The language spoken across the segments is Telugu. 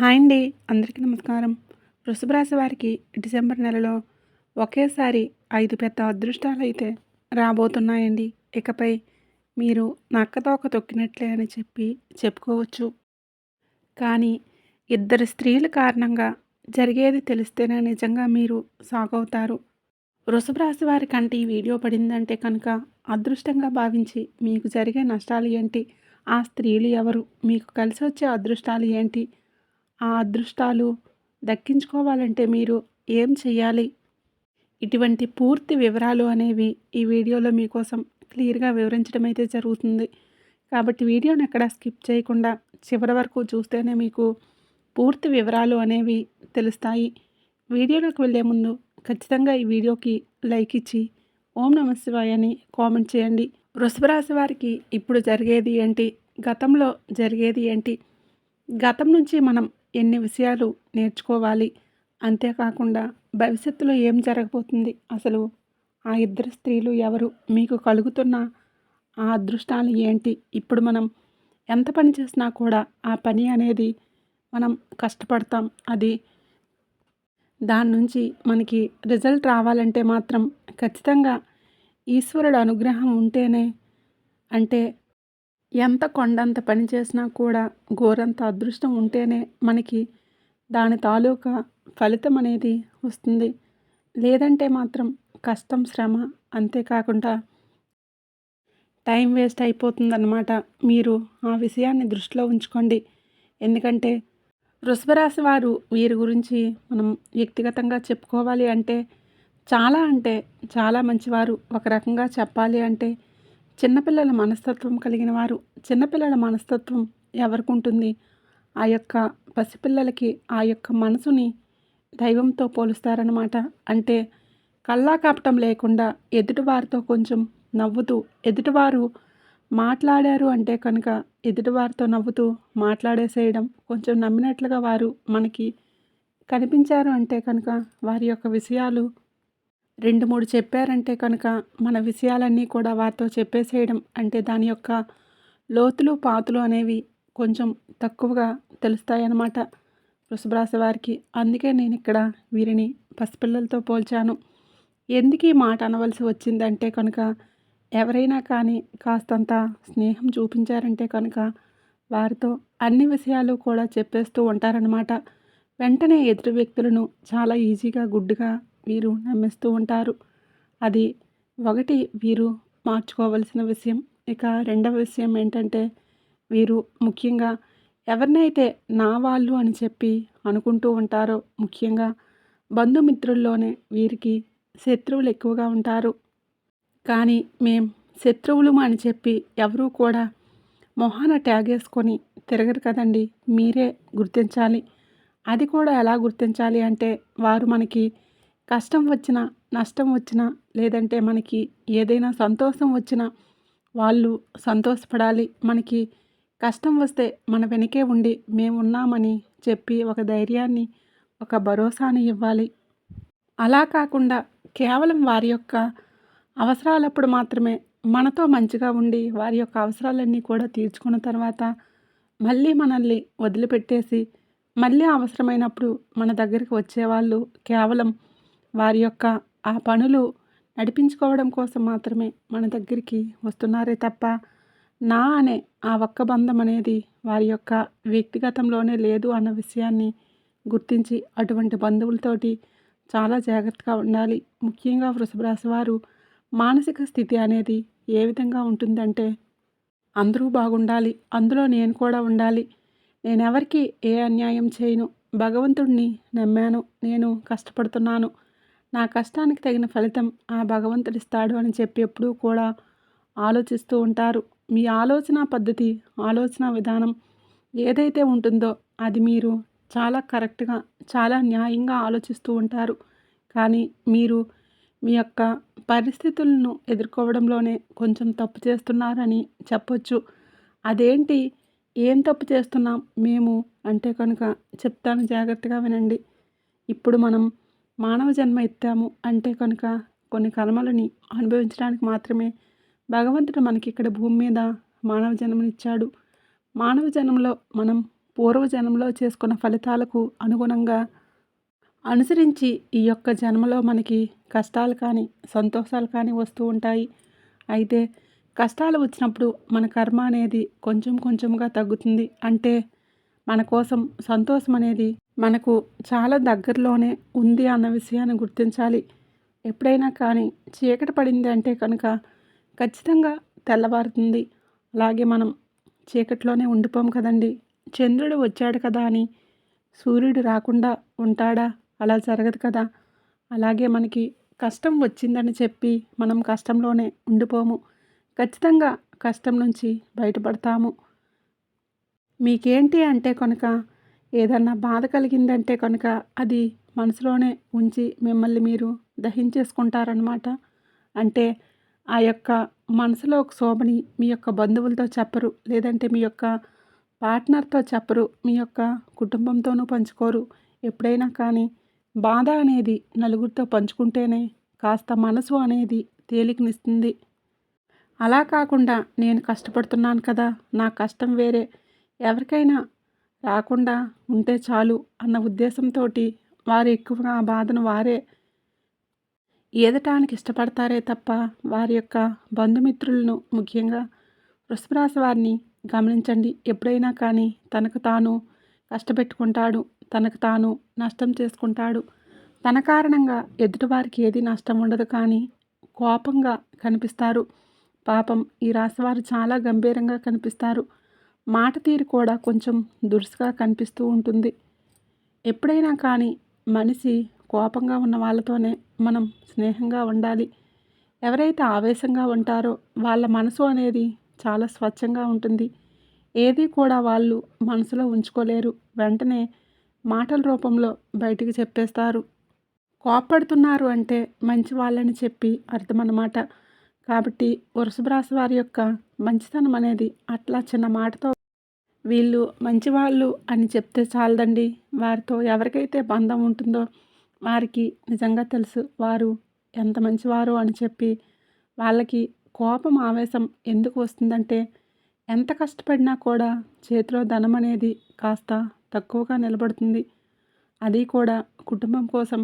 హాయ్ అండి. అందరికీ నమస్కారం. వృషభ రాశి వారికి డిసెంబర్ నెలలో ఒకేసారి ఐదు పెద్ద అదృష్టాలు అయితే రాబోతున్నాయండి. ఇకపై మీరు నక్కతోక తొక్కినట్లే అని చెప్పి చెప్పుకోవచ్చు. కానీ ఇద్దరు స్త్రీల కారణంగా జరిగేది తెలిస్తేనే నిజంగా మీరు సాగవుతారు. వృషభ రాశి వారి కంటే ఈ వీడియో పడిందంటే కనుక అదృష్టంగా భావించి మీకు జరిగే నష్టాలు ఏంటి? ఆ స్త్రీలు ఎవరు? మీకు కలిసి వచ్చే అదృష్టాలు ఏంటి? ఆ అదృష్టాలు దక్కించుకోవాలంటే మీరు ఏం చేయాలి ఇటువంటి పూర్తి వివరాలు అనేవి ఈ వీడియోలో మీకోసం క్లియర్గా వివరించడం అయితే జరుగుతుంది. కాబట్టి వీడియోని ఎక్కడ స్కిప్ చేయకుండా చివరి వరకు చూస్తేనే మీకు పూర్తి వివరాలు అనేవి తెలుస్తాయి. వీడియోలోకి వెళ్ళే ముందు ఖచ్చితంగా ఈ వీడియోకి లైక్ ఇచ్చి ఓం నమ శివాయ అని కామెంట్ చేయండి. వృషభరాశి వారికి ఇప్పుడు జరిగేది ఏంటి? గతంలో జరిగేది ఏంటి? గతం నుంచి మనం ఎన్ని విషయాలు నేర్చుకోవాలి? అంతేకాకుండా భవిష్యత్తులో ఏం జరగబోతుంది? అసలు ఆ ఇద్దరు స్త్రీలు ఎవరు? మీకు కలుగుతున్న ఆ అదృష్టాలు ఏంటి? ఇప్పుడు మనం ఎంత పని చేసినా కూడా ఆ పని అనేది మనం కష్టపడతాం. అది దాని నుంచి మనకి రిజల్ట్ రావాలంటే మాత్రం ఖచ్చితంగా ఈశ్వరుడు అనుగ్రహం ఉంటేనే అంటే ఎంత కొండంత పని చేసినా కూడా ఘోరంత అదృష్టం ఉంటేనే మనకి దాని తాలూకా ఫలితం అనేది వస్తుంది. లేదంటే మాత్రం కష్టం శ్రమ అంతేకాకుండా టైం వేస్ట్ అయిపోతుందన్నమాట. మీరు ఆ విషయాన్ని దృష్టిలో ఉంచుకోండి. ఎందుకంటే వృషభరాశి వారు వీరి గురించి మనం వ్యక్తిగతంగా చెప్పుకోవాలి అంటే చాలా అంటే చాలా మంచివారు. ఒక రకంగా చెప్పాలి అంటే చిన్నపిల్లల మనస్తత్వం కలిగిన వారు చిన్నపిల్లల మనస్తత్వం ఎవరికి ఉంటుంది ఆ యొక్క పసిపిల్లలకి ఆ యొక్క మనసుని దైవంతో పోలుస్తారనమాట అంటే కళ్ళా కాపటం లేకుండా ఎదుటివారితో కొంచెం నవ్వుతూ ఎదుటివారు మాట్లాడారు అంటే కనుక ఎదుటివారితో నవ్వుతూ మాట్లాడేసేయడం కొంచెం నమ్మినట్లుగా వారు మనకి కనిపించారు అంటే కనుక వారి యొక్క విషయాలు రెండు మూడు చెప్పారంటే కనుక మన విషయాలన్నీ కూడా వారితో చెప్పేసేయడం అంటే దాని యొక్క లోతులు పాతులు అనేవి కొంచెం తక్కువగా తెలుస్తాయన్నమాట వృషభరాశి వారికి. అందుకే నేను ఇక్కడ వీరిని పసిపిల్లలతో పోల్చాను. ఎందుకు ఈ మాట అనవలసి వచ్చిందంటే కనుక ఎవరైనా కానీ కాస్తంత స్నేహం చూపించారంటే కనుక వారితో అన్ని విషయాలు కూడా చెప్పేస్తూ ఉంటారనమాట వెంటనే ఎదురు వ్యక్తులను చాలా ఈజీగా గుడ్డుగా వీరు నమ్మిస్తూ ఉంటారు. అది ఒకటి వీరు మార్చుకోవలసిన విషయం. ఇక రెండవ విషయం ఏంటంటే వీరు ముఖ్యంగా ఎవరినైతే నా వాళ్ళు అని చెప్పి అనుకుంటూ ఉంటారో ముఖ్యంగా బంధుమిత్రుల్లోనే వీరికి శత్రువులు ఎక్కువగా ఉంటారు. కానీ మేం శత్రువులు అని చెప్పి ఎవరూ కూడా మొహాన ట్యాగ్ వేసుకొని తిరగరు కదండి. మీరే గుర్తించాలి. అది కూడా ఎలా గుర్తించాలి అంటే వారు మనకి కష్టం వచ్చినా నష్టం వచ్చినా లేదంటే మనకి ఏదైనా సంతోషం వచ్చినా వాళ్ళు సంతోషపడాలి. మనకి కష్టం వస్తే మన వెనకే ఉండి మేమున్నామని చెప్పి ఒక ధైర్యాన్ని ఒక భరోసాని ఇవ్వాలి. అలా కాకుండా కేవలం వారి యొక్క అవసరాలప్పుడు మాత్రమే మనతో మంచిగా ఉండి వారి యొక్క అవసరాలన్నీ కూడా తీర్చుకున్న తర్వాత మళ్ళీ మనల్ని వదిలిపెట్టేసి మళ్ళీ అవసరమైనప్పుడు మన దగ్గరికి వచ్చేవాళ్ళు కేవలం వారి యొక్క ఆ పనులు నడిపించుకోవడం కోసం మాత్రమే మన దగ్గరికి వస్తున్నారే తప్ప నా అనే ఆ ఒక్క బంధం అనేది వారి యొక్క వ్యక్తిగతంలోనే లేదు అన్న విషయాన్ని గుర్తించి అటువంటి బంధువులతోటి చాలా జాగ్రత్తగా ఉండాలి. ముఖ్యంగా వృషభ రాశి వారు మానసిక స్థితి అనేది ఏ విధంగా ఉంటుందంటే అందరూ బాగుండాలి అందులో నేను కూడా ఉండాలి. నేను ఎవరికి ఏ అన్యాయం చేయను భగవంతుడిని నమ్మాను నేను కష్టపడుతున్నాను నా కష్టానికి తగిన ఫలితం ఆ భగవంతుడిస్తాడు అని చెప్పి ఎప్పుడూ కూడా ఆలోచిస్తూ ఉంటారు. మీ ఆలోచన పద్ధతి ఆలోచన విధానం ఏదైతే ఉంటుందో అది మీరు చాలా కరెక్ట్గా చాలా న్యాయంగా ఆలోచిస్తూ ఉంటారు. కానీ మీరు మీ యొక్క పరిస్థితులను ఎదుర్కోవడంలోనే కొంచెం తప్పు చేస్తున్నారని చెప్పొచ్చు. అదేంటి? ఏం తప్పు చేస్తున్నాం? మేము అంటే కనుక చెప్తాను జాగ్రత్తగా వినండి. ఇప్పుడు మనం మానవ జన్మ ఎత్తాము అంటే కనుక కొన్ని కర్మలని అనుభవించడానికి మాత్రమే భగవంతుడు మనకి ఇక్కడ భూమి మీద మానవ జన్మనిచ్చాడు. మానవ జన్మలో మనం పూర్వజన్మలో చేసుకున్న ఫలితాలకు అనుగుణంగా అనుసరించి ఈ యొక్క జన్మలో మనకి కష్టాలు కానీ సంతోషాలు కానీ వస్తూ ఉంటాయి. అయితే కష్టాలు వచ్చినప్పుడు మన కర్మ అనేది కొంచెం కొంచెంగా తగ్గుతుంది. అంటే మన కోసం సంతోషం అనేది మనకు చాలా దగ్గరలోనే ఉంది అన్న విషయాన్ని గుర్తించాలి. ఎప్పుడైనా కానీ చీకటి పడింది అంటే కనుక ఖచ్చితంగా తెల్లవారుతుంది. అలాగే మనం చీకట్లోనే ఉండిపోం కదండి. చంద్రుడు వచ్చాడు కదా అని సూర్యుడు రాకుండా ఉంటాడా? అలా జరగదు కదా. అలాగే మనకి కష్టం వచ్చిందని చెప్పి మనం కష్టంలోనే ఉండిపోము. ఖచ్చితంగా కష్టం నుంచి బయటపడతాము. మీకేంటి అంటే కనుక ఏదన్నా బాధ కలిగిందంటే కనుక అది మనసులోనే ఉంచి మిమ్మల్ని మీరు దహించేసుకుంటారనమాట అంటే ఆ యొక్క మనసులో ఒక శోభని మీ యొక్క బంధువులతో చెప్పరు లేదంటే మీ యొక్క పార్ట్నర్తో చెప్పరు మీ యొక్క కుటుంబంతోనూ పంచుకోరు. ఎప్పుడైనా కానీ బాధ అనేది నలుగురితో పంచుకుంటేనే కాస్త మనసు అనేది తేలికనిస్తుంది. అలా కాకుండా నేను కష్టపడుతున్నాను కదా నా కష్టం వేరే. ఎవరికైనా రాకుండా ఉంటే చాలు అన్న ఉద్దేశంతో వారు ఎక్కువగా ఆ బాధను వారే ఏదటానికి ఇష్టపడతారే తప్ప వారి యొక్క బంధుమిత్రులను ముఖ్యంగా వృషభరాశి వారిని గమనించండి. ఎప్పుడైనా కానీ తనకు తాను కష్టపెట్టుకుంటాడు తనకు తాను నష్టం చేసుకుంటాడు. తన కారణంగా ఎదుటివారికి ఏది నష్టం ఉండదు కానీ కోపంగా కనిపిస్తారు. పాపం ఈ రాశివారు చాలా గంభీరంగా కనిపిస్తారు. మాట తీరు కూడా కొంచెం దురుసుగా కనిపిస్తూ ఉంటుంది. ఎప్పుడైనా కానీ మనిషి కోపంగా ఉన్న వాళ్ళతోనే మనం స్నేహంగా ఉండాలి. ఎవరైతే ఆవేశంగా ఉంటారో వాళ్ళ మనసు అనేది చాలా స్వచ్ఛంగా ఉంటుంది. ఏది కూడా వాళ్ళు మనసులో ఉంచుకోలేరు. వెంటనే మాటల రూపంలో బయటికి చెప్పేస్తారు. కోపడుతున్నారు అంటే మంచి వాళ్ళని చెప్పి అర్థం అన్నమాట కాబట్టి వరుసభరాశి వారి యొక్క మంచితనం అనేది అట్లా చిన్న మాటతో వీళ్ళు మంచివాళ్ళు అని చెప్తే చాలదండి. వారితో ఎవరికైతే బంధం ఉంటుందో వారికి నిజంగా తెలుసు వారు ఎంత మంచివారు అని చెప్పి వాళ్ళకి కోపం ఆవేశం ఎందుకు వస్తుందంటే ఎంత కష్టపడినా కూడా చేతిలో ధనం అనేది కాస్త తక్కువగా నిలబడుతుంది. అది కూడా కుటుంబం కోసం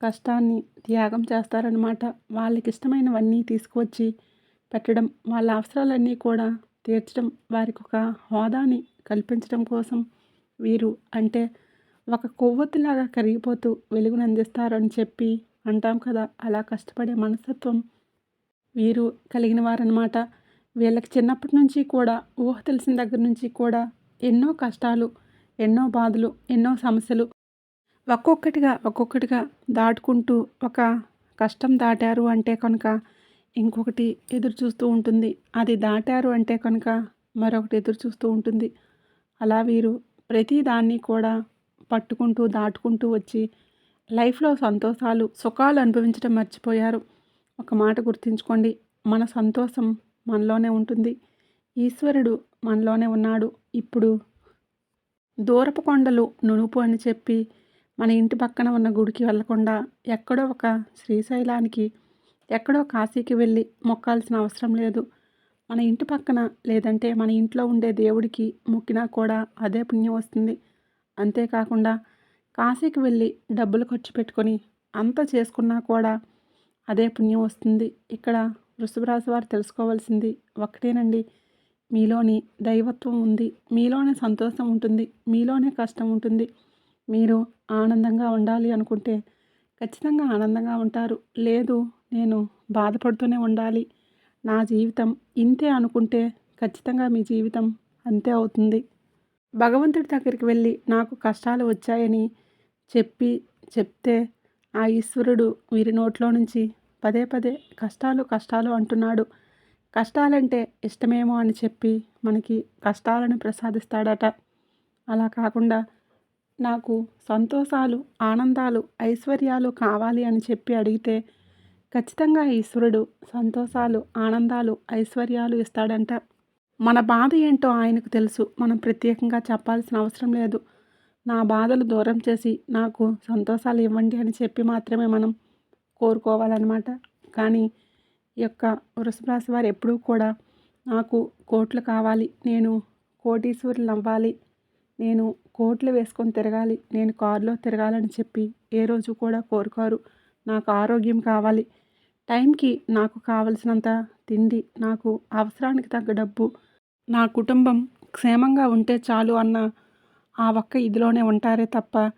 కష్టాన్ని త్యాగం చేస్తారనమాట వాళ్ళకి ఇష్టమైనవన్నీ తీసుకువచ్చి పెట్టడం వాళ్ళ అవసరాలన్నీ కూడా తీర్చడం వారికి ఒక హోదాని కల్పించడం కోసం వీరు అంటే ఒక కొవ్వొత్తిలాగా కరిగిపోతూ వెలుగునందిస్తారని చెప్పి అంటాం కదా. అలా కష్టపడే మనస్తత్వం వీరు కలిగిన వారనమాట వీళ్ళకి చిన్నప్పటి నుంచి కూడా ఊహ తెలిసిన దగ్గర నుంచి కూడా ఎన్నో కష్టాలు ఎన్నో బాధలు ఎన్నో సమస్యలు ఒక్కొక్కటిగా ఒక్కొక్కటిగా దాటుకుంటూ ఒక కష్టం దాటారు అంటే కనుక ఇంకొకటి ఎదురు చూస్తూ ఉంటుంది. అది దాటారు అంటే కనుక మరొకటి ఎదురు చూస్తూ ఉంటుంది. అలా వీరు ప్రతి దాన్ని కూడా పట్టుకుంటూ దాటుకుంటూ వచ్చి లైఫ్లో సంతోషాలు సుఖాలు అనుభవించడం మర్చిపోయారు. ఒక మాట గుర్తుంచుకోండి. మన సంతోషం మనలోనే ఉంటుంది. ఈశ్వరుడు మనలోనే ఉన్నాడు. ఇప్పుడు దూరపు కొండలు నునుపు అని చెప్పి మన ఇంటి పక్కన ఉన్న గుడికి వెళ్ళకుండా ఎక్కడో ఒక శ్రీశైలానికి ఎక్కడో కాశీకి వెళ్ళి మొక్కాల్సిన అవసరం లేదు. మన ఇంటి పక్కన లేదంటే మన ఇంట్లో ఉండే దేవుడికి మొక్కినా కూడా అదే పుణ్యం వస్తుంది. అంతేకాకుండా కాశీకి వెళ్ళి డబ్బులు ఖర్చు పెట్టుకొని అంత చేసుకున్నా కూడా అదే పుణ్యం వస్తుంది. ఇక్కడ వృషభరాశి వారు తెలుసుకోవాల్సింది ఒకటేనండి మీలోని దైవత్వం ఉంది. మీలోనే సంతోషం ఉంటుంది. మీలోనే కష్టం ఉంటుంది. మీరు ఆనందంగా ఉండాలి అనుకుంటే ఖచ్చితంగా ఆనందంగా ఉంటారు. లేదు నేను బాధపడుతూనే ఉండాలి. నా జీవితం ఇంతే అనుకుంటే ఖచ్చితంగా మీ జీవితం అంతే అవుతుంది. భగవంతుడి దగ్గరికి వెళ్ళి నాకు కష్టాలు వచ్చాయని చెప్పి చెప్తే ఆ ఈశ్వరుడు వీరి నోట్లో నుంచి పదే పదే కష్టాలు కష్టాలు అంటున్నాడు. కష్టాలంటే ఇష్టమేమో అని చెప్పి మనకి కష్టాలను ప్రసాదిస్తాడట. అలా కాకుండా నాకు సంతోషాలు ఆనందాలు ఐశ్వర్యాలు కావాలి అని చెప్పి అడిగితే ఖచ్చితంగా ఈశ్వరుడు సంతోషాలు ఆనందాలు ఐశ్వర్యాలు ఇస్తాడంట. మన బాధ ఏంటో ఆయనకు తెలుసు. మనం ప్రత్యేకంగా చెప్పాల్సిన అవసరం లేదు. నా బాధలు దూరం చేసి నాకు సంతోషాలు ఇవ్వండి అని చెప్పి మాత్రమే మనం కోరుకోవాలన్నమాట. కానీ ఈ యొక్క వృషభరాశి వారు ఎప్పుడూ కూడా నాకు కోట్లు కావాలి. నేను కోటీశ్వరులు అవ్వాలి. నేను కోట్లు వేసుకొని తిరగాలి. నేను కారులో తిరగాలని చెప్పి ఏ రోజు కూడా కోరుకోరు. నాకు ఆరోగ్యం కావాలి. టైంకి నాకు కావలసినంత తిండి నాకు అవసరానికి తగ్గ డబ్బు నా కుటుంబం క్షేమంగా ఉంటే చాలు అన్న ఆ ఒక్క ఇదిలోనే ఉంటారే తప్ప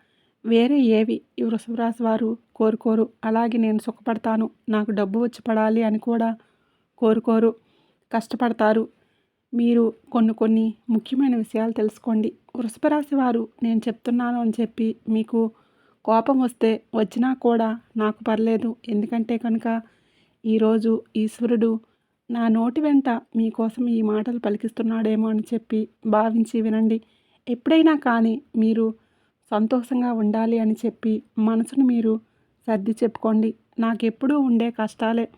వేరే ఏవి ఈ వృషభరాశి వారు కోరుకోరు. అలాగే నేను సుఖపడతాను. నాకు డబ్బు వచ్చి పడాలి అని కూడా కోరుకోరు. కష్టపడతారు. మీరు కొన్ని కొన్ని ముఖ్యమైన విషయాలు తెలుసుకోండి. వృషభరాశి వారు నేను చెప్తున్నాను అని చెప్పి మీకు కోపం వస్తే వచ్చినా కూడా నాకు పర్లేదు. ఎందుకంటే కనుక ఈరోజు ఈశ్వరుడు నా నోటి వెంట మీకోసం ఈ మాటలు పలికిస్తున్నాడేమో అని చెప్పి భావించి వినండి. ఎప్పుడైనా కానీ మీరు సంతోషంగా ఉండాలి అని చెప్పి మనసును మీరు సర్ది చెప్పుకోండి. నాకెప్పుడూ ఉండే కష్టాలే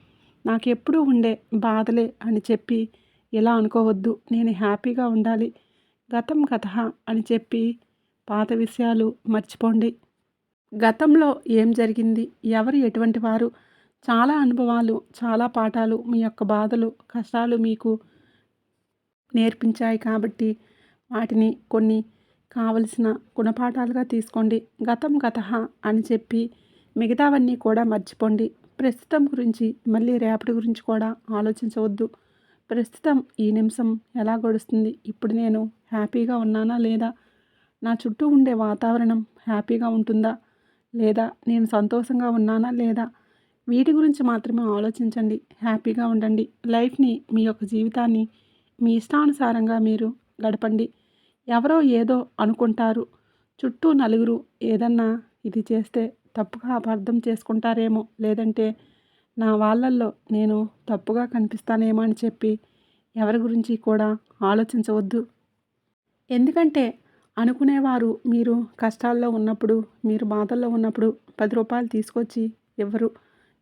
నాకెప్పుడూ ఉండే బాధలే అని చెప్పి ఇలా అనుకోవద్దు. నేను హ్యాపీగా ఉండాలి. గతం గత అని చెప్పి పాత విషయాలు మర్చిపోండి. గతంలో ఏం జరిగింది? ఎవరు ఎటువంటి వారు? చాలా అనుభవాలు చాలా పాఠాలు మీ యొక్క బాధలు కష్టాలు మీకు నేర్పించాయి కాబట్టి వాటిని కొన్ని కావలసిన గుణపాఠాలుగా తీసుకోండి. గతం గత అని చెప్పి మిగతావన్నీ కూడా మర్చిపోండి. ప్రస్తుతం గురించి మళ్ళీ రేపటి గురించి కూడా ఆలోచించవద్దు. ప్రస్తుతం ఈ నిమిషం ఎలా గడుస్తుంది? ఇప్పుడు నేను హ్యాపీగా ఉన్నానా లేదా? నా చుట్టూ ఉండే వాతావరణం హ్యాపీగా ఉంటుందా లేదా? నేను సంతోషంగా ఉన్నానా లేదా? వీటి గురించి మాత్రమే ఆలోచించండి హ్యాపీగా ఉండండి. లైఫ్ని మీ యొక్క జీవితాన్ని మీ ఇష్టానుసారంగా మీరు గడపండి. ఎవరో ఏదో అనుకుంటారు. చుట్టూ నలుగురు ఏదన్నా ఇది చేస్తే తప్పుగా అపార్థం చేసుకుంటారేమో. లేదంటే నా వాళ్ళల్లో నేను తప్పుగా కనిపిస్తానేమో అని చెప్పి ఎవరి గురించి కూడా ఆలోచించవద్దు. ఎందుకంటే అనుకునేవారు మీరు కష్టాల్లో ఉన్నప్పుడు మీరు బాధల్లో ఉన్నప్పుడు పది రూపాయలు తీసుకొచ్చి ఇవ్వరు.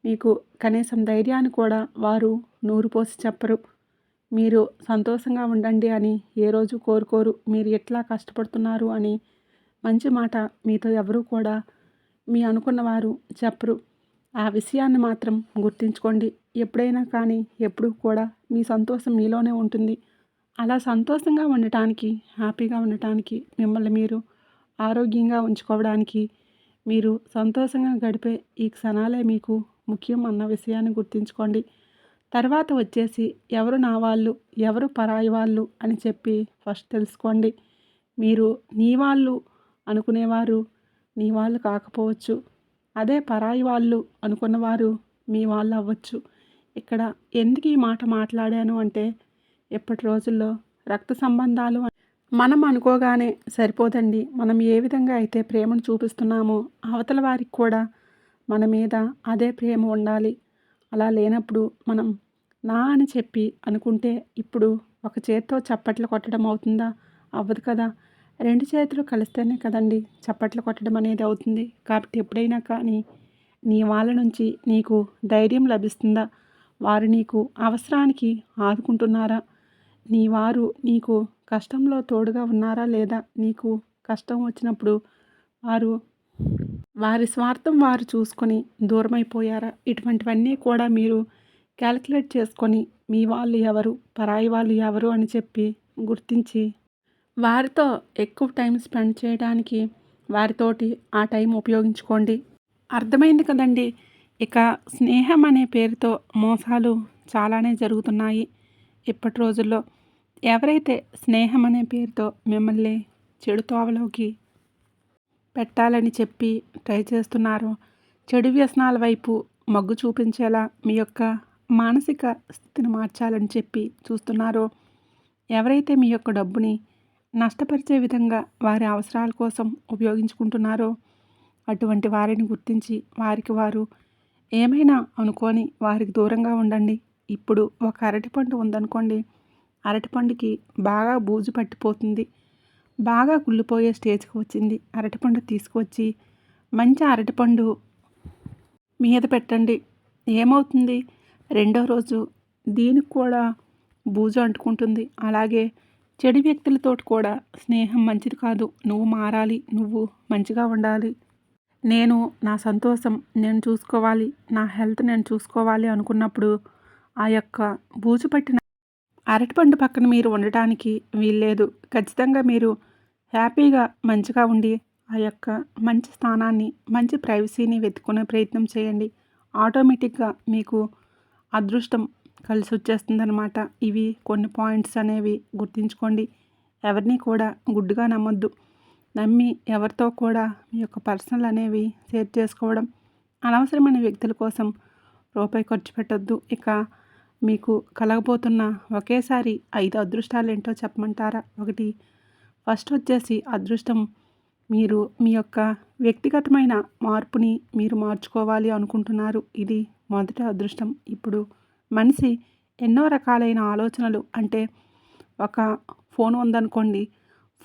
మీకు కనీసం ధైర్యాన్ని కూడా వారు నూరు పోసి చెప్పరు. మీరు సంతోషంగా ఉండండి అని ఏ రోజు కోరుకోరు. మీరు ఎట్లా కష్టపడుతున్నారు అని మంచి మాట మీతో ఎవరు కూడా మీ అనుకున్నవారు చెప్పరు. ఆ విషయాన్ని మాత్రం గుర్తుంచుకోండి. ఎప్పుడైనా కానీ ఎప్పుడు కూడా మీ సంతోషం మీలోనే ఉంటుంది. అలా సంతోషంగా ఉండటానికి హ్యాపీగా ఉండటానికి మిమ్మల్ని మీరు ఆరోగ్యంగా ఉంచుకోవడానికి మీరు సంతోషంగా గడిపే ఈ క్షణాలే మీకు ముఖ్యం అన్న విషయాన్ని గుర్తుంచుకోండి. తర్వాత వచ్చేసి ఎవరు నా వాళ్ళు ఎవరు పరాయి వాళ్ళు అని చెప్పి ఫస్ట్ తెలుసుకోండి. మీరు నీ వాళ్ళు అనుకునేవారు నీ వాళ్ళు కాకపోవచ్చు. అదే పరాయి వాళ్ళు అనుకున్నవారు మీ వాళ్ళు అవ్వచ్చు. ఇక్కడ ఎందుకు ఈ మాట మాట్లాడాను అంటే ఎప్పటి రోజుల్లో రక్త సంబంధాలు మనం అనుకోగానే సరిపోదండి. మనం ఏ విధంగా అయితే ప్రేమను చూపిస్తున్నామో అవతల వారికి కూడా మన మీద అదే ప్రేమ ఉండాలి. అలా లేనప్పుడు మనం నా అని చెప్పి అనుకుంటే ఇప్పుడు ఒక చేత్తో చప్పట్లు కొట్టడం అవుతుందా? అవ్వదు కదా. రెండు చేతులు కలిస్తేనే కదండి చప్పట్లు కొట్టడం అనేది అవుతుంది. కాబట్టి ఎప్పుడైనా కానీ నీ వాళ్ళ నుంచి నీకు ధైర్యం లభిస్తుందా? వారు నీకు అవసరానికి ఆదుకుంటున్నారా? నీ వారు నీకు కష్టంలో తోడుగా ఉన్నారా లేదా? నీకు కష్టం వచ్చినప్పుడు వారు వారి స్వార్థం వారు చూసుకొని దూరమైపోయారా? ఇటువంటివన్నీ కూడా మీరు క్యాలిక్యులేట్ చేసుకొని మీ వాళ్ళు ఎవరు పరాయి వాళ్ళు ఎవరు అని చెప్పి గుర్తించి వారితో ఎక్కువ టైం స్పెండ్ చేయడానికి వారితోటి ఆ టైం ఉపయోగించుకోండి. అర్థమైంది కదండి? ఇక స్నేహం అనే పేరుతో మోసాలు చాలానే జరుగుతున్నాయి ఇప్పటి రోజుల్లో. ఎవరైతే స్నేహం అనే పేరుతో మిమ్మల్ని చెడు తోవలోకి పెట్టాలని చెప్పి ట్రై చేస్తున్నారో. చెడు వ్యసనాల వైపు మొగ్గు చూపించేలా మీ యొక్క మానసిక స్థితిని మార్చాలని చెప్పి చూస్తున్నారో. ఎవరైతే మీ యొక్క డబ్బుని నష్టపరిచే విధంగా వారి అవసరాల కోసం ఉపయోగించుకుంటున్నారో అటువంటి వారిని గుర్తించి వారికి వారు ఏమైనా అనుకొని వారికి దూరంగా ఉండండి. ఇప్పుడు ఒక అరటిపండు ఉందనుకోండి అరటిపండుకి బాగా బూజు పట్టిపోతుంది. బాగా కుళ్ళిపోయే స్టేజ్కి వచ్చింది. అరటిపండు తీసుకువచ్చి మంచి అరటిపండు మీద పెట్టండి. ఏమవుతుంది? రెండో రోజు దీనికి కూడా బూజు అంటుకుంటుంది. అలాగే చెడు వ్యక్తులతో కూడా స్నేహం మంచిది కాదు. నువ్వు మారాలి. నువ్వు మంచిగా ఉండాలి. నేను నా సంతోషం నేను చూసుకోవాలి. నా హెల్త్ నేను చూసుకోవాలి అనుకున్నప్పుడు ఆ యొక్క బూజు పట్టిన అరటిపండు పక్కన మీరు ఉండటానికి వీల్లేదు. ఖచ్చితంగా మీరు హ్యాపీగా మంచిగా ఉండి ఆ యొక్క మంచి స్థానాన్ని మంచి ప్రైవసీని వెతుక్కునే ప్రయత్నం చేయండి. ఆటోమేటిక్గా మీకు అదృష్టం కలిసి వచ్చేస్తుందన్నమాట ఇవి కొన్ని పాయింట్స్ అనేవి గుర్తుంచుకోండి. ఎవరిని కూడా గుడ్డుగా నమ్మొద్దు. నమ్మి ఎవరితో కూడా మీ యొక్క పర్సనల్ అనేవి షేర్ చేసుకోవడం అనవసరమైన వ్యక్తుల కోసం రూపాయి ఖర్చు పెట్టొద్దు. ఇక మీకు కలగబోతున్న ఒకేసారి ఐదు అదృష్టాలు ఏంటో చెప్పమంటారా? ఒకటి ఫస్ట్ వచ్చేసి అదృష్టం. మీరు మీ యొక్క వ్యక్తిగతమైన మార్పుని మీరు మార్చుకోవాలి అనుకుంటున్నారు. ఇది మొదటి అదృష్టం. ఇప్పుడు మనిషి ఎన్నో రకాలైన ఆలోచనలు అంటే ఒక ఫోన్ ఉందనుకోండి.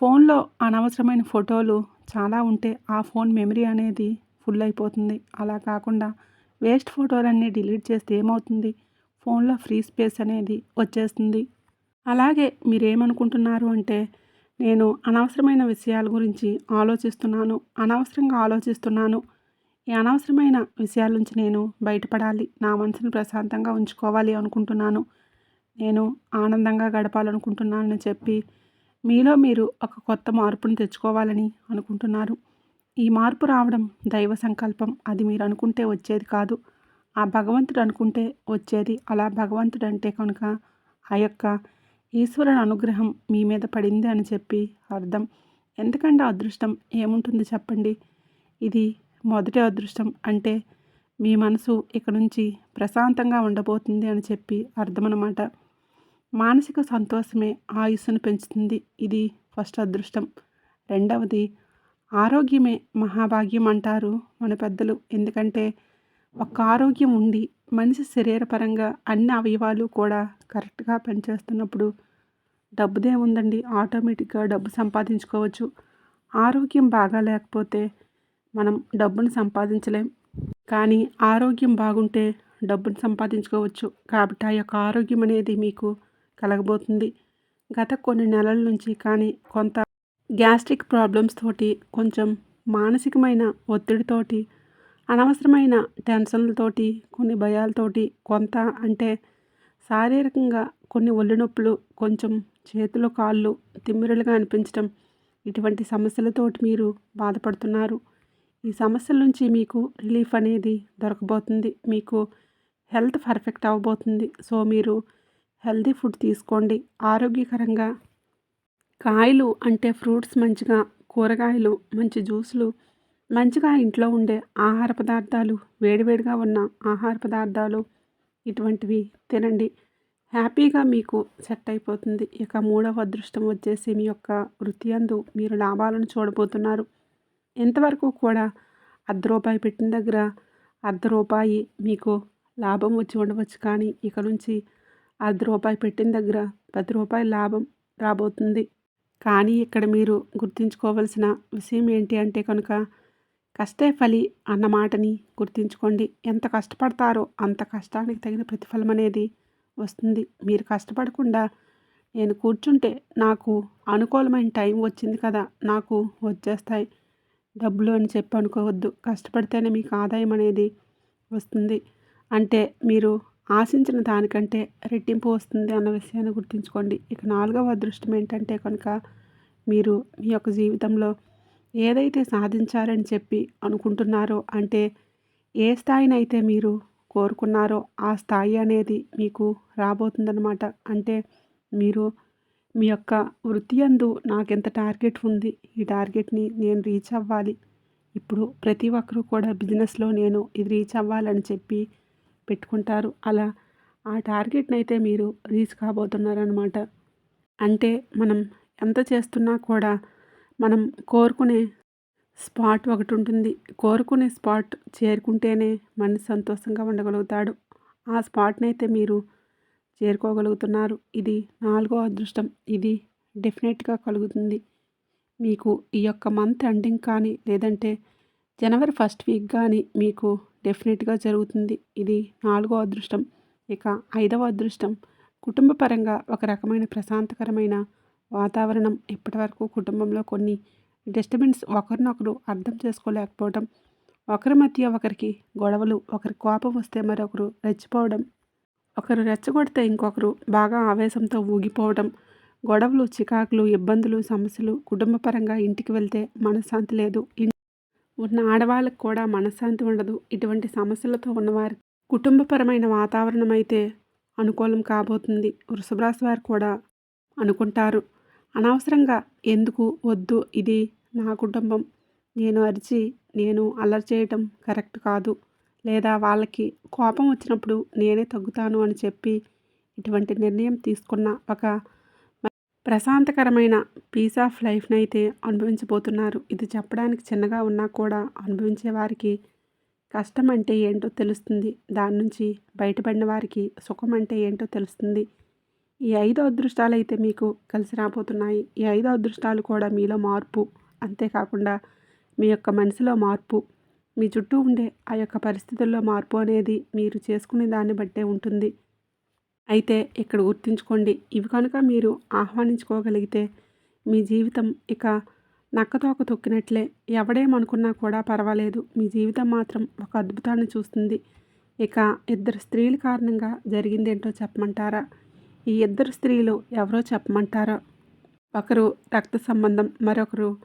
ఫోన్లో అనవసరమైన ఫోటోలు చాలా ఉంటే ఆ ఫోన్ మెమరీ అనేది ఫుల్ అయిపోతుంది. అలా కాకుండా వేస్ట్ ఫోటోలన్నీ డిలీట్ చేస్తే ఏమవుతుంది? ఫోన్లో ఫ్రీ స్పేస్ అనేది వచ్చేస్తుంది. అలాగే మీరేమనుకుంటున్నారు అంటే నేను అనవసరమైన విషయాల గురించి ఆలోచిస్తున్నాను అనవసరంగా ఆలోచిస్తున్నాను. ఈ అనవసరమైన విషయాల నుంచి నేను బయటపడాలి నా మనసును ప్రశాంతంగా ఉంచుకోవాలి అనుకుంటున్నాను. నేను ఆనందంగా గడపాలనుకుంటున్నానని చెప్పి మీలో మీరు ఒక కొత్త మార్పును తెచ్చుకోవాలని అనుకుంటున్నారు. ఈ మార్పు రావడం దైవ సంకల్పం అది మీరు అనుకుంటే వచ్చేది కాదు. ఆ భగవంతుడు అనుకుంటే వచ్చేది అలా భగవంతుడు అంటే కనుక ఆ యొక్క ఈశ్వరుని అనుగ్రహం మీ మీద పడింది అని చెప్పి అర్థం. ఎందుకంటే అదృష్టం ఏముంటుంది చెప్పండి? ఇది మొదటి అదృష్టం అంటే మీ మనసు ఇక నుంచి ప్రశాంతంగా ఉండబోతుంది అని చెప్పి అర్థమన్నమాట. మానసిక సంతోషమే ఆయుస్సును పెంచుతుంది. ఇది ఫస్ట్ అదృష్టం. రెండవది ఆరోగ్యమే మహాభాగ్యం అంటారు మన పెద్దలు. ఎందుకంటే ఒక ఆరోగ్యం ఉండి మనిషి శరీరపరంగా అన్ని అవయవాలు కూడా కరెక్ట్గా పనిచేస్తున్నప్పుడు డబ్బుదే ఉందండి. ఆటోమేటిక్గా డబ్బు సంపాదించుకోవచ్చు. ఆరోగ్యం బాగా లేకపోతే మనం డబ్బును సంపాదించలేం. కానీ ఆరోగ్యం బాగుంటే డబ్బును సంపాదించుకోవచ్చు. కాబట్టి ఆ యొక్క ఆరోగ్యం అనేది మీకు కలగబోతుంది. గత కొన్ని నెలల నుంచి కానీ కొంత గ్యాస్ట్రిక్ ప్రాబ్లమ్స్ తోటి కొంచెం మానసికమైన ఒత్తిడితోటి అనవసరమైన టెన్షన్లతోటి కొన్ని భయాలతోటి కొంత అంటే శారీరకంగా కొన్ని ఒళ్ళు నొప్పులు కొంచెం చేతులు కాళ్ళు తిమ్మిరలుగా అనిపించడం ఇటువంటి సమస్యలతోటి మీరు బాధపడుతున్నారు. ఈ సమస్యల నుంచి మీకు రిలీఫ్ అనేది దొరకబోతుంది. మీకు హెల్త్ పర్ఫెక్ట్ అవ్వబోతుంది. సో మీరు హెల్తీ ఫుడ్ తీసుకోండి. ఆరోగ్యకరంగా కాయలు అంటే ఫ్రూట్స్ మంచిగా కూరగాయలు మంచి జ్యూసులు మంచిగా ఇంట్లో ఉండే ఆహార పదార్థాలు వేడివేడిగా ఉన్న ఆహార పదార్థాలు ఇటువంటివి తినండి. హ్యాపీగా మీకు సెట్ అయిపోతుంది. ఇక మూడవ అదృష్టం వచ్చేసి మీ యొక్క వృత్తి అందు మీరు లాభాలను చూడబోతున్నారు. ఎంతవరకు కూడా అర్ధ రూపాయి పెట్టిన దగ్గర అర్ధ రూపాయి మీకు లాభం వచ్చి ఉండవచ్చు. కానీ ఇక నుంచి అర్ధ రూపాయి పెట్టిన దగ్గర పది రూపాయల లాభం రాబోతుంది. కానీ ఇక్కడ మీరు గుర్తుంచుకోవలసిన విషయం ఏంటి అంటే కనుక కష్టే ఫలి అన్న మాటని గుర్తుంచుకోండి. ఎంత కష్టపడతారో అంత కష్టానికి తగిన ప్రతిఫలం అనేది వస్తుంది. మీరు కష్టపడకుండా నేను కూర్చుంటే నాకు అనుకూలమైన టైం వచ్చింది కదా నాకు వచ్చేస్తాయి. డబ్బులు అని చెప్పి అనుకోవద్దు. కష్టపడితేనే మీకు ఆదాయం అనేది వస్తుంది. అంటే మీరు ఆశించిన దానికంటే రెట్టింపు వస్తుంది అన్న విషయాన్ని గుర్తుంచుకోండి. ఇక నాలుగవ అదృష్టం ఏంటంటే కనుక మీరు మీ యొక్క జీవితంలో ఏదైతే సాధించాలని చెప్పి అనుకుంటున్నారో అంటే ఏ స్థాయినైతే మీరు కోరుకున్నారో ఆ స్థాయి అనేది మీకు రాబోతుందన్నమాట. అంటే మీరు మీ యొక్క వృత్తి అందు నాకెంత టార్గెట్ ఉంది ఈ టార్గెట్ని నేను రీచ్ అవ్వాలి. ఇప్పుడు ప్రతి ఒక్కరూ కూడా బిజినెస్లో నేను ఇది రీచ్ అవ్వాలని చెప్పి పెట్టుకుంటారు. అలా ఆ టార్గెట్ని అయితే మీరు రీచ్ కాబోతున్నారనమాట అంటే మనం ఎంత చేస్తున్నా కూడా మనం కోరుకునే స్పాట్ ఒకటి ఉంటుంది కోరుకునే స్పాట్ చేరుకుంటేనే మనిషి సంతోషంగా ఉండగలుగుతాడు. ఆ స్పాట్ని అయితే మీరు చేరుకోగలుగుతున్నారు. ఇది నాలుగో అదృష్టం. ఇది డెఫినెట్గా కలుగుతుంది. మీకు ఈ యొక్క మంత్ ఎండింగ్ కానీ లేదంటే జనవరి ఫస్ట్ వీక్ కానీ మీకు డెఫినెట్గా జరుగుతుంది. ఇది నాలుగో అదృష్టం. ఇక ఐదవ అదృష్టం. కుటుంబపరంగా ఒక రకమైన ప్రశాంతకరమైన వాతావరణం ఇప్పటివరకు కుటుంబంలో కొన్ని డిస్టర్బెన్స్ ఒకరినొకరు అర్థం చేసుకోలేకపోవడం ఒకరి మధ్య ఒకరికి గొడవలు ఒకరి కోపం వస్తే మరొకరు రెచ్చిపోవడం ఒకరు రెచ్చగొడితే ఇంకొకరు బాగా ఆవేశంతో ఊగిపోవడం గొడవలు చికాకులు ఇబ్బందులు సమస్యలు కుటుంబపరంగా ఇంటికి వెళ్తే మనశ్శాంతి లేదు. ఉన్న ఆడవాళ్ళకు కూడా మనశ్శాంతి ఉండదు. ఇటువంటి సమస్యలతో ఉన్నవారి కుటుంబపరమైన వాతావరణం అయితే అనుకూలం కాబోతుంది. వృషభరాశి వారు కూడా అనుకుంటారు. అనవసరంగా ఎందుకు వద్దు ఇది నా కుటుంబం. నేను అరిచి నేను అల్లరి చేయటం కరెక్ట్ కాదు. లేదా వాళ్ళకి కోపం వచ్చినప్పుడు నేనే తగ్గుతాను అని చెప్పి ఇటువంటి నిర్ణయం తీసుకున్న ఒక ప్రశాంతకరమైన పీస్ ఆఫ్ లైఫ్ని అయితే అనుభవించబోతున్నారు. ఇది చెప్పడానికి చిన్నగా ఉన్నా కూడా అనుభవించే వారికి కష్టం అంటే ఏంటో తెలుస్తుంది. దాని నుంచి బయటపడిన వారికి సుఖం అంటే ఏంటో తెలుస్తుంది. ఈ ఐదు అదృష్టాలు అయితే మీకు కలిసి రాబోతున్నాయి. ఈ ఐదు అదృష్టాలు కూడా మీలో మార్పు. అంతేకాకుండా మీ యొక్క మనసులో మార్పు మీ చుట్టూ ఉండే ఆ యొక్క పరిస్థితుల్లో మార్పు అనేది మీరు చేసుకునే దాన్ని బట్టే ఉంటుంది. అయితే ఇక్కడ గుర్తుంచుకోండి ఇవి కనుక మీరు ఆహ్వానించుకోగలిగితే మీ జీవితం ఇక నక్కతోక తొక్కినట్లే. ఎవడేమనుకున్నా కూడా పర్వాలేదు. మీ జీవితం మాత్రం ఒక అద్భుతాన్ని చూస్తుంది. ఇక ఇద్దరు స్త్రీల కారణంగా జరిగిందేంటో చెప్పమంటారా? ఈ ఇద్దరు స్త్రీలు ఎవరో చెప్పమంటారా? ఒకరు రక్త సంబంధం మరొకరు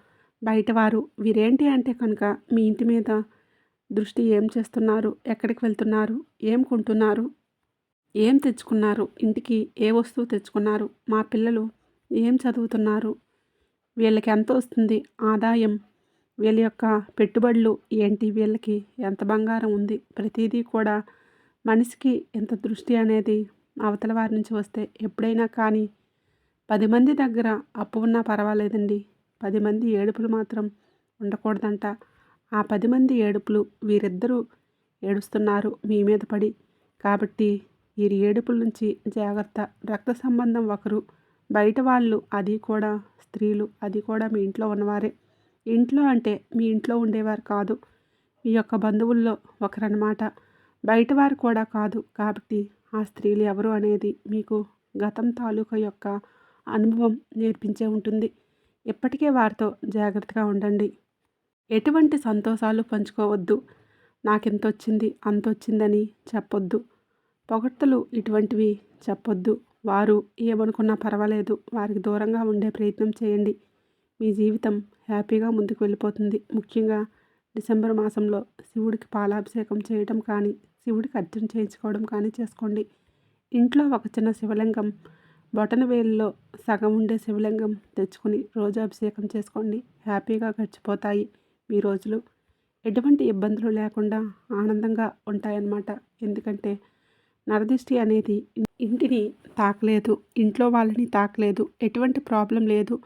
బయటవారు. వీరేంటి అంటే కనుక మీ ఇంటి మీద దృష్టి ఏం చేస్తున్నారు? ఎక్కడికి వెళ్తున్నారు? ఏం కొంటున్నారు? ఏం తెచ్చుకున్నారు? ఇంటికి ఏ వస్తువు తెచ్చుకున్నారు? మా పిల్లలు ఏం చదువుతున్నారు? వీళ్ళకి ఎంత వస్తుంది? ఆదాయం వీళ్ళ యొక్క పెట్టుబడులు ఏంటి? వీళ్ళకి ఎంత బంగారం ఉంది? ప్రతిదీ కూడా మనిషికి ఎంత దృష్టి అనేది అవతల వారి నుంచి వస్తే ఎప్పుడైనా కానీ పది మంది దగ్గర అప్పు ఉన్నా పర్వాలేదండి. పది మంది ఏడుపులు మాత్రం ఉండకూడదంట. ఆ పది మంది ఏడుపులు వీరిద్దరూ ఏడుస్తున్నారు మీ మీద పడి. కాబట్టి వీరి ఏడుపుల నుంచి జాగ్రత్త రక్త సంబంధం ఒకరు బయట వాళ్ళు అది కూడా స్త్రీలు అది కూడా మీ ఇంట్లో ఉన్నవారే. ఇంట్లో అంటే మీ ఇంట్లో ఉండేవారు కాదు. మీ యొక్క బంధువుల్లో ఒకరనమాట బయట వారు కూడా కాదు. కాబట్టి ఆ స్త్రీలు ఎవరు అనేది మీకు గతం తాలూకా యొక్క అనుభవం నేర్పించే ఉంటుంది. ఇప్పటికే వారితో జాగ్రత్తగా ఉండండి. ఎటువంటి సంతోషాలు పంచుకోవద్దు. నాకింత వచ్చింది అంత వచ్చిందని చెప్పొద్దు. పొగడ్తలు ఇటువంటివి చెప్పొద్దు. వారు ఏమనుకున్నా పర్వాలేదు. వారికి దూరంగా ఉండే ప్రయత్నం చేయండి. మీ జీవితం హ్యాపీగా ముందుకు వెళ్ళిపోతుంది. ముఖ్యంగా డిసెంబర్ మాసంలో శివుడికి పాలాభిషేకం చేయటం కానీ శివుడికి అర్చన చేయించుకోవడం కానీ చేసుకోండి. ఇంట్లో ఒక చిన్న శివలింగం బొటన వేలులో సగం ఉండే శివలింగం తెచ్చుకొని రోజు అభిషేకం చేసుకోండి. హ్యాపీగా గడిచిపోతాయి మీ రోజులు. ఎటువంటి ఇబ్బందులు లేకుండా ఆనందంగా ఉంటాయన్నమాట. ఎందుకంటే నరదిష్టి అనేది ఇంటిని తాకలేదు ఇంట్లో వాళ్ళని తాకలేదు ఎటువంటి ప్రాబ్లం లేదు.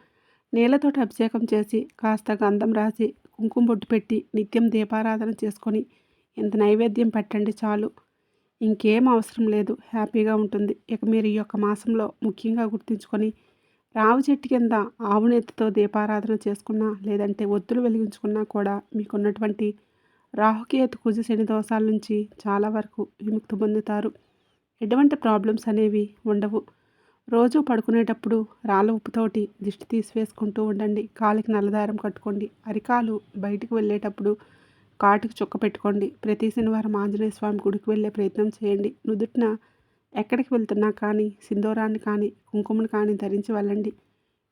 నీళ్ళతోటి అభిషేకం చేసి కాస్త గంధం రాసి కుంకుమ బొట్టు పెట్టి నిత్యం దీపారాధన చేసుకొని ఇంత నైవేద్యం పెట్టండి చాలు. ఇంకేం అవసరం లేదు. హ్యాపీగా ఉంటుంది. ఇక మీరు ఈ యొక్క మాసంలో ముఖ్యంగా గుర్తుంచుకొని రావు చెట్టు కింద ఆవునెత్తితో దీపారాధన చేసుకున్నా లేదంటే ఒత్తులు వెలిగించుకున్నా కూడా మీకున్నటువంటి రాహుకేతు కుజ శని దోషాల నుంచి చాలా వరకు విముక్తి పొందుతారు. ఎటువంటి ప్రాబ్లమ్స్ అనేవి ఉండవు. రోజు పడుకునేటప్పుడు రాళ్ళ ఉప్పుతోటి దిష్టి తీసివేసుకుంటూ ఉండండి. కాలికి నల్లదారం కట్టుకోండి. అరికాలు బయటికి వెళ్ళేటప్పుడు కాటుకు చుక్క పెట్టుకోండి. ప్రతి శనివారం ఆంజనేయ స్వామి గుడికి వెళ్ళే ప్రయత్నం చేయండి. నుదుటిన ఎక్కడికి వెళ్తున్నా కానీ సింధూరాన్ని కానీ కుంకుమను కానీ ధరించి వెళ్ళండి.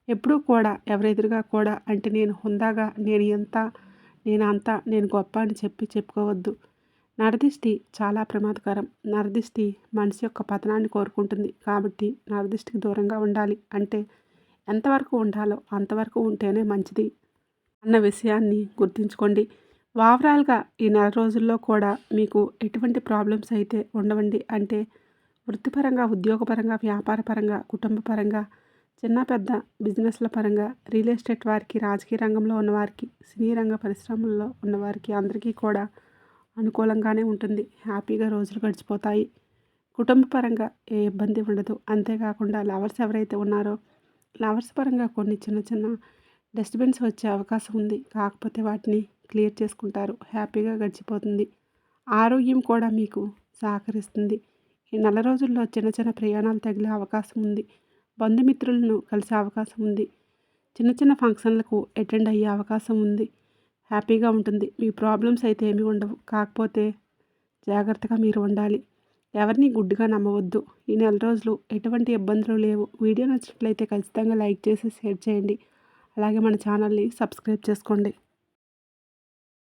ఎప్పుడూ కూడా ఎవరెదురుగా కూడా అంటే నేను హుందాగా నేను ఎంత నేను అంతా నేను గొప్ప అని చెప్పి చెప్పుకోవద్దు. నరదిష్టి చాలా ప్రమాదకరం. నరదిష్టి మనిషి యొక్క పతనాన్ని కోరుకుంటుంది. కాబట్టి నరదిష్టికి దూరంగా ఉండాలి. అంటే ఎంతవరకు ఉండాలో అంతవరకు ఉంటేనే మంచిది అన్న విషయాన్ని గుర్తుంచుకోండి. ఓవరాల్గా ఈ నెల రోజుల్లో కూడా మీకు ఎటువంటి ప్రాబ్లమ్స్ అయితే ఉండవండి. అంటే వృత్తిపరంగా ఉద్యోగపరంగా వ్యాపారపరంగా కుటుంబపరంగా చిన్న పెద్ద బిజినెస్ల పరంగా రియల్ ఎస్టేట్ వారికి రాజకీయ రంగంలో ఉన్నవారికి సినీ రంగ పరిశ్రమల్లో ఉన్నవారికి అందరికీ కూడా అనుకూలంగానే ఉంటుంది. హ్యాపీగా రోజులు గడిచిపోతాయి. కుటుంబ పరంగా ఏ ఇబ్బంది ఉండదు. అంతేకాకుండా లవర్స్ ఎవరైతే ఉన్నారో లవర్స్ పరంగా కొన్ని చిన్న చిన్న డస్ట్బిన్స్ వచ్చే అవకాశం ఉంది. కాకపోతే వాటిని క్లియర్ చేసుకుంటారు. హ్యాపీగా గడిచిపోతుంది. ఆరోగ్యం కూడా మీకు సహకరిస్తుంది. ఈ నెల రోజుల్లో చిన్న చిన్న ప్రయాణాలు తగిలే అవకాశం ఉంది. బంధుమిత్రులను కలిసే అవకాశం ఉంది. చిన్న చిన్న ఫంక్షన్లకు అటెండ్ అయ్యే అవకాశం ఉంది. హ్యాపీగా ఉంటుంది. మీ ప్రాబ్లమ్స్ అయితే ఏమి ఉండవు. కాకపోతే జాగ్రత్తగా మీరు ఉండాలి. ఎవరిని గుడ్డుగా నమ్మవద్దు. ఈ నెల రోజులు ఎటువంటి ఇబ్బందులు లేవు. వీడియో నచ్చినట్లయితే ఖచ్చితంగా లైక్ చేసి షేర్ చేయండి. అలాగే మన ఛానల్ని సబ్స్క్రైబ్ చేసుకోండి.